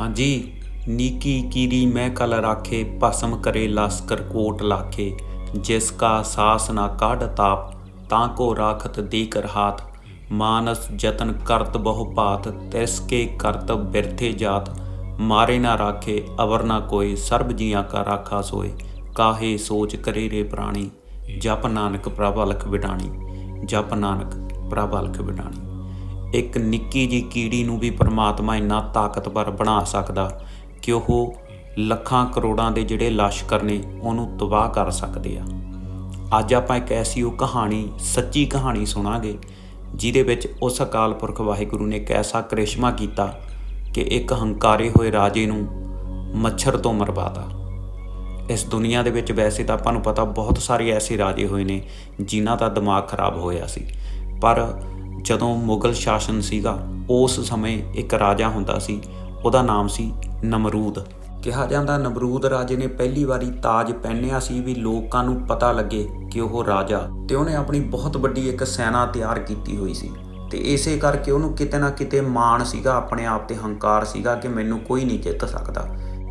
ਹਾਂਜੀ, ਨੀਕੀ ਕੀਰੀ ਮੈਂ ਕਲ ਰਾਖੇ ਭਸਮ ਕਰੇ ਲਸਕਰ ਕੋਟ ਲਾਖੇ। ਜਿਸ ਕਾ ਸਾਸ ਨਾ ਕਾਢ ਤਾਪ, ਤਾਂ ਕੋ ਰਾਖਤ ਦੇ ਕਰ ਹਾਥ। ਮਾਨਸ ਜਤਨ ਕਰਤ ਬਹੁ ਭਾਤ, ਤਿਸ ਕੇ ਕਰਤ ਬਿਰਥੇ ਜਾਤ। ਮਾਰੇ ਨਾ ਰਾਖੇ, ਅਵਰ ਨਾ ਕੋਏ ਸਰਬ ਜੀਆਂ ਕਾ ਰਾਖਾ ਸੋਏ। ਕਾਹੇ ਸੋਚ ਕਰੇ ਰੇ ਪ੍ਰਾਣੀ, ਜਪ ਨਾਨਕ ਪ੍ਰਭ ਅਲਖ ਵਿਡਾਣੀ। ਜਪ ਨਾਨਕ ਪ੍ਰਭ ਅਲਖ ਵਿਡਾਣੀ। ਇੱਕ ਨਿੱਕੀ ਜੀ ਕੀੜੀ ਨੂੰ ਵੀ ਪਰਮਾਤਮਾ ਇੰਨਾ ਤਾਕਤਵਰ ਬਣਾ ਸਕਦਾ ਕਿ ਉਹ ਲੱਖਾਂ ਕਰੋੜਾਂ ਦੇ ਜਿਹੜੇ ਲਸ਼ਕਰ ਨੇ, ਉਹਨੂੰ ਤਬਾਹ ਕਰ ਸਕਦੇ ਆ। ਅੱਜ ਆਪਾਂ ਇੱਕ ਐਸੀ ਉਹ ਕਹਾਣੀ, ਸੱਚੀ ਕਹਾਣੀ ਸੁਣਾਂਗੇ, ਜਿਹਦੇ ਵਿੱਚ ਉਸ ਅਕਾਲ ਪੁਰਖ ਵਾਹਿਗੁਰੂ ਨੇ ਇੱਕ ਐਸਾ ਕ੍ਰਿਸ਼ਮਾ ਕੀਤਾ ਕਿ ਇੱਕ ਹੰਕਾਰੇ ਹੋਏ ਰਾਜੇ ਨੂੰ ਮੱਛਰ ਤੋਂ ਮਰਵਾਤਾ। ਇਸ ਦੁਨੀਆ ਦੇ ਵਿੱਚ ਵੈਸੇ ਤਾਂ ਆਪਾਂ ਨੂੰ ਪਤਾ ਬਹੁਤ ਸਾਰੇ ਐਸੇ ਰਾਜੇ ਹੋਏ ਨੇ, ਜਿਨ੍ਹਾਂ ਦਾ ਦਿਮਾਗ ਖਰਾਬ ਹੋਇਆ ਸੀ। ਪਰ ਜਦੋਂ ਮੁਗਲ ਸ਼ਾਸਨ ਸੀਗਾ, ਉਸ ਸਮੇਂ ਇੱਕ ਰਾਜਾ ਹੁੰਦਾ ਸੀ, ਉਹਦਾ ਨਾਮ ਸੀ ਨਮਰੂਦ। ਕਿਹਾ ਜਾਂਦਾ ਨਮਰੂਦ ਰਾਜੇ ਨੇ ਪਹਿਲੀ ਵਾਰੀ ਤਾਜ ਪਹਿਨਿਆ ਸੀ ਵੀ ਲੋਕਾਂ ਨੂੰ ਪਤਾ ਲੱਗੇ ਕਿ ਉਹ ਰਾਜਾ ਤੇ ਉਹਨੇ ਆਪਣੀ ਬਹੁਤ ਵੱਡੀ ਇੱਕ ਸੈਨਾ ਤਿਆਰ ਕੀਤੀ ਹੋਈ ਸੀ। ਤੇ ਇਸੇ ਕਰਕੇ ਉਹਨੂੰ ਕਿਤੇ ਨਾ ਕਿਤੇ ਮਾਣ ਸੀਗਾ, ਆਪਣੇ ਆਪ ਤੇ ਹੰਕਾਰ ਸੀਗਾ ਕਿ ਮੈਨੂੰ ਕੋਈ ਨਹੀਂ ਜਿੱਤ ਸਕਦਾ।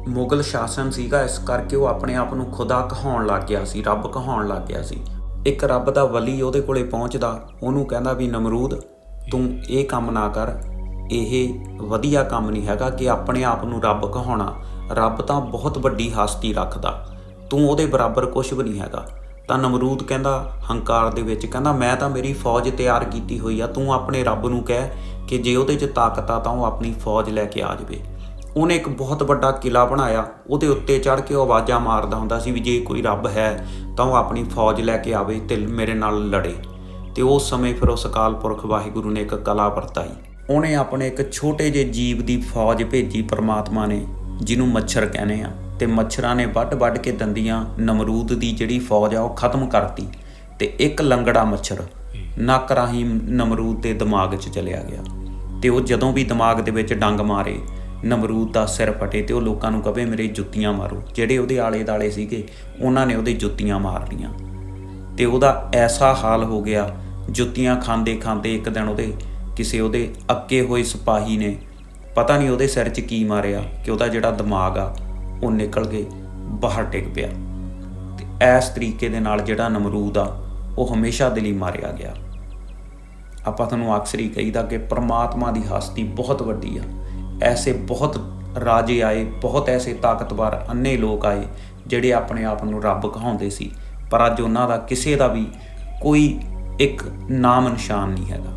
ਮੁਗਲ ਸ਼ਾਸਨ ਸੀਗਾ, ਇਸ ਕਰਕੇ ਉਹ ਆਪਣੇ ਆਪ ਨੂੰ ਖੁਦਾ ਕਹਾਉਣ ਲੱਗ ਗਿਆ ਸੀ, ਰੱਬ ਕਹਾਉਣ ਲੱਗ ਗਿਆ ਸੀ। ਇੱਕ ਰੱਬ ਦਾ ਵਲੀ ਉਹਦੇ ਕੋਲੇ ਪਹੁੰਚਦਾ, ਉਹਨੂੰ ਕਹਿੰਦਾ ਵੀ, ਨਮਰੂਦ, ਤੂੰ ਇਹ ਕੰਮ ਨਾ ਕਰ। ਇਹ ਵਧੀਆ ਕੰਮ ਨਹੀਂ ਹੈਗਾ ਕਿ ਆਪਣੇ ਆਪ ਨੂੰ ਰੱਬ ਕਹਾਉਣਾ। ਰੱਬ ਤਾਂ ਬਹੁਤ ਵੱਡੀ ਹਸਤੀ ਰੱਖਦਾ। ਤੂੰ ਉਹਦੇ ਬਰਾਬਰ ਕੁਝ ਵੀ ਨਹੀਂ ਹੈਗਾ। ਤਾਂ ਨਮਰੂਦ ਕਹਿੰਦਾ, ਹੰਕਾਰ ਦੇ ਵਿੱਚ ਕਹਿੰਦਾ, ਮੈਂ ਤਾਂ ਮੇਰੀ ਫੌਜ ਤਿਆਰ ਕੀਤੀ ਹੋਈ ਆ। ਤੂੰ ਆਪਣੇ ਰੱਬ ਨੂੰ ਕਹਿ ਕਿ ਜੇ ਉਹਦੇ 'ਚ ਤਾਕਤ ਆ ਤਾਂ ਉਹ ਆਪਣੀ ਫੌਜ ਲੈ ਕੇ ਆ ਜਾਵੇ। ਉਹਨੇ ਇੱਕ ਬਹੁਤ ਵੱਡਾ ਕਿਲਾ ਬਣਾਇਆ, ਉਹਦੇ ਉੱਤੇ ਚੜ੍ਹ ਕੇ ਉਹ ਆਵਾਜ਼ਾਂ ਮਾਰਦਾ ਹੁੰਦਾ ਸੀ ਵੀ ਜੇ ਕੋਈ ਰੱਬ ਹੈ ਤਾਂ ਉਹ ਆਪਣੀ ਫੌਜ ਲੈ ਕੇ ਆਵੇ ਤੇ ਮੇਰੇ ਨਾਲ ਲੜੇ। ਤੇ ਉਸ ਸਮੇਂ ਫਿਰ ਉਸ ਅਕਾਲ ਪੁਰਖ ਵਾਹਿਗੁਰੂ ਨੇ ਇੱਕ ਕਲਾ ਵਰਤਾਈ। ਉਹਨੇ ਆਪਣੇ ਇੱਕ ਛੋਟੇ ਜਿਹੇ ਜੀਵ ਦੀ ਫੌਜ ਭੇਜੀ ਪ੍ਰਮਾਤਮਾ ਨੇ, ਜਿਹਨੂੰ ਮੱਛਰ ਕਹਿੰਦੇ ਆ। ਤੇ ਮੱਛਰਾਂ ਨੇ ਵੱਢ-ਵੱਢ ਕੇ ਦੰਦੀਆਂ, ਨਮਰੂਦ ਦੀ ਜਿਹੜੀ ਫੌਜ ਆ ਉਹ ਖਤਮ ਕਰਤੀ। ਤੇ ਇੱਕ ਲੰਗੜਾ ਮੱਛਰ ਨੱਕ ਰਾਹੀਂ ਨਮਰੂਦ ਦੇ ਦਿਮਾਗ 'ਚ ਚਲਿਆ ਗਿਆ। ਤੇ ਉਹ ਜਦੋਂ ਵੀ ਦਿਮਾਗ ਦੇ ਵਿੱਚ ਡੰਗ ਮਾਰੇ ਨਮਰੂਦ ਦਾ ਸਿਰ ਫਟੇ ਤੇ ਉਹ ਲੋਕਾਂ ਨੂੰ ਕਵੇ ਮੇਰੇ ਜੁੱਤੀਆਂ ਮਾਰੋ। ਜਿਹੜੇ ਉਹਦੇ ਆਲੇ-ਦਾਲੇ ਸੀਗੇ, ਉਹਨਾਂ ਨੇ ਉਹਦੇ ਜੁੱਤੀਆਂ ਮਾਰਨੀਆਂ ਤੇ ਉਹਦਾ ਐਸਾ ਹਾਲ ਹੋ ਗਿਆ, ਜੁੱਤੀਆਂ ਖਾਂਦੇ ਖਾਂਦੇ ਇੱਕ ਦਿਨ ਉਹਦੇ ਕਿਸੇ ਉਹਦੇ ਅੱਕੇ ਹੋਏ ਸਿਪਾਹੀ ਨੇ ਪਤਾ ਨਹੀਂ ਉਹਦੇ ਸਿਰ 'ਚ ਕੀ ਮਾਰਿਆ ਕਿ ਉਹਦਾ ਜਿਹੜਾ ਦਿਮਾਗ ਆ, ਉਹ ਨਿਕਲ ਕੇ ਬਾਹਰ ਡਿੱਗ ਪਿਆ। ਤੇ ਇਸ ਤਰੀਕੇ ਦੇ ਨਾਲ ਜਿਹੜਾ ਨਮਰੂਦ ਆ, ਉਹ ਹਮੇਸ਼ਾ ਦੇ ਲਈ ਮਾਰਿਆ ਗਿਆ। ਆਪਾਂ ਤੁਹਾਨੂੰ ਅਕਸਰ ਹੀ ਕਹੀਦਾ ਕਿ ਪ੍ਰਮਾਤਮਾ ਦੀ ਹਸਤੀ ਬਹੁਤ ਵੱਡੀ ਆ। ਐਸੇ ਬਹੁਤ ਰਾਜੇ ਆਏ, ਬਹੁਤ ਐਸੇ ਤਾਕਤਵਰ ਅੰਨੇ ਲੋਕ ਆਏ, ਜਿਹੜੇ ਆਪਣੇ ਆਪ ਨੂੰ ਰੱਬ ਕਹਾਉਂਦੇ ਸੀ। ਪਰ ਅੱਜ ਉਹਨਾਂ ਦਾ ਕਿਸੇ ਦਾ ਵੀ ਕੋਈ ਇੱਕ ਨਾਮ ਨਿਸ਼ਾਨ ਨਹੀਂ ਹੈਗਾ।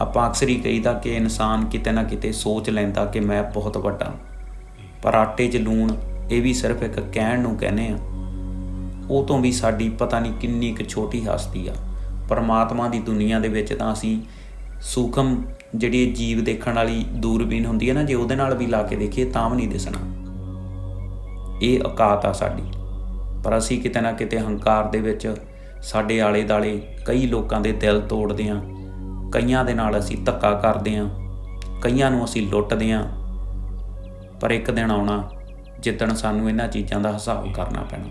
ਆਪਾਂ ਅਕਸਰ ਹੀ ਕਹੀਦਾ ਕਿ ਇਨਸਾਨ ਕਿਤੇ ਨਾ ਕਿਤੇ ਸੋਚ ਲੈਂਦਾ ਕਿ ਮੈਂ ਬਹੁਤ ਵੱਡਾ। ਪਰ ਆਟੇ 'ਚ ਲੂਣ, ਇਹ ਵੀ ਸਿਰਫ ਇੱਕ ਕਹਿਣ ਨੂੰ ਕਹਿੰਦੇ ਆ। ਉਹ ਤੋਂ ਵੀ ਸਾਡੀ ਪਤਾ ਨਹੀਂ ਕਿੰਨੀ ਕੁ ਛੋਟੀ ਹਸਤੀ ਆ। ਪਰਮਾਤਮਾ ਦੀ ਦੁਨੀਆ ਦੇ ਵਿੱਚ ਤਾਂ ਅਸੀਂ ਸੂਖਮ ਜਿਹੜੀ ਜੀਵ ਦੇਖਣ ਵਾਲੀ ਦੂਰਬੀਨ ਹੁੰਦੀ ਹੈ ਨਾ, ਜੇ ਉਹਦੇ ਨਾਲ ਵੀ ਲਾ ਕੇ ਦੇਖੀਏ ਤਾਂ ਵੀ ਨਹੀਂ ਦਿਸਣਾ। ਇਹ ਔਕਾਤ ਆ ਸਾਡੀ। ਪਰ ਅਸੀਂ ਕਿਤੇ ਨਾ ਕਿਤੇ ਹੰਕਾਰ ਦੇ ਵਿੱਚ ਸਾਡੇ ਆਲੇ ਦਾਲੇ ਕਈ ਲੋਕਾਂ ਦੇ ਦਿਲ ਤੋੜਦੇ ਆਂ ਕਈਆਂ ਦੇ ਨਾਲ ਅਸੀਂ ਧੱਕਾ ਕਰਦੇ ਆਂ ਕਈਆਂ ਨੂੰ ਅਸੀਂ ਲੁੱਟਦੇ ਆਂ ਪਰ ਇੱਕ ਦਿਨ ਆਉਣਾ, ਜਿੱਦਣ ਸਾਨੂੰ ਇਹਨਾਂ ਚੀਜ਼ਾਂ ਦਾ ਹਿਸਾਬ ਕਰਨਾ ਪੈਣਾ।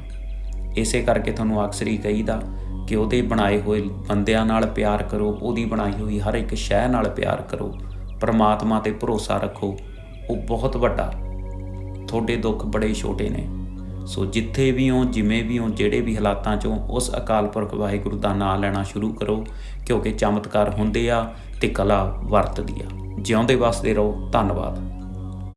ਇਸੇ ਕਰਕੇ ਤੁਹਾਨੂੰ ਅਕਸਰ ਹੀ ਕਹੀਦਾ ਕਿ ਉਹਦੇ ਬਣਾਏ ਹੋਏ ਬੰਦਿਆਂ ਨਾਲ ਪਿਆਰ ਕਰੋ, ਉਹਦੀ ਬਣਾਈ ਹੋਈ ਹਰ ਇੱਕ ਸ਼ੈ ਨਾਲ ਪਿਆਰ ਕਰੋ, ਪਰਮਾਤਮਾ ਤੇ ਭਰੋਸਾ ਰੱਖੋ, ਉਹ ਬਹੁਤ ਵੱਡਾ। ਤੁਹਾਡੇ ਦੁੱਖ ਬੜੇ ਛੋਟੇ ਨੇ। ਸੋ ਜਿੱਥੇ ਵੀ ਹੋ, ਜਿਵੇਂ ਵੀ ਹੋ, ਜਿਹੜੇ ਵੀ ਹਾਲਾਤਾਂ 'ਚੋਂ, ਉਸ ਅਕਾਲ ਪੁਰਖ ਵਾਹਿਗੁਰੂ ਦਾ ਨਾਮ ਲੈਣਾ ਸ਼ੁਰੂ ਕਰੋ, ਕਿਉਂਕਿ ਚਮਤਕਾਰ ਹੁੰਦੇ ਆ ਤੇ ਕਲਾ ਵਰਤਦੀ ਆ। ਜਿਉਂਦੇ ਵਸਦੇ ਰਹੋ। ਧੰਨਵਾਦ।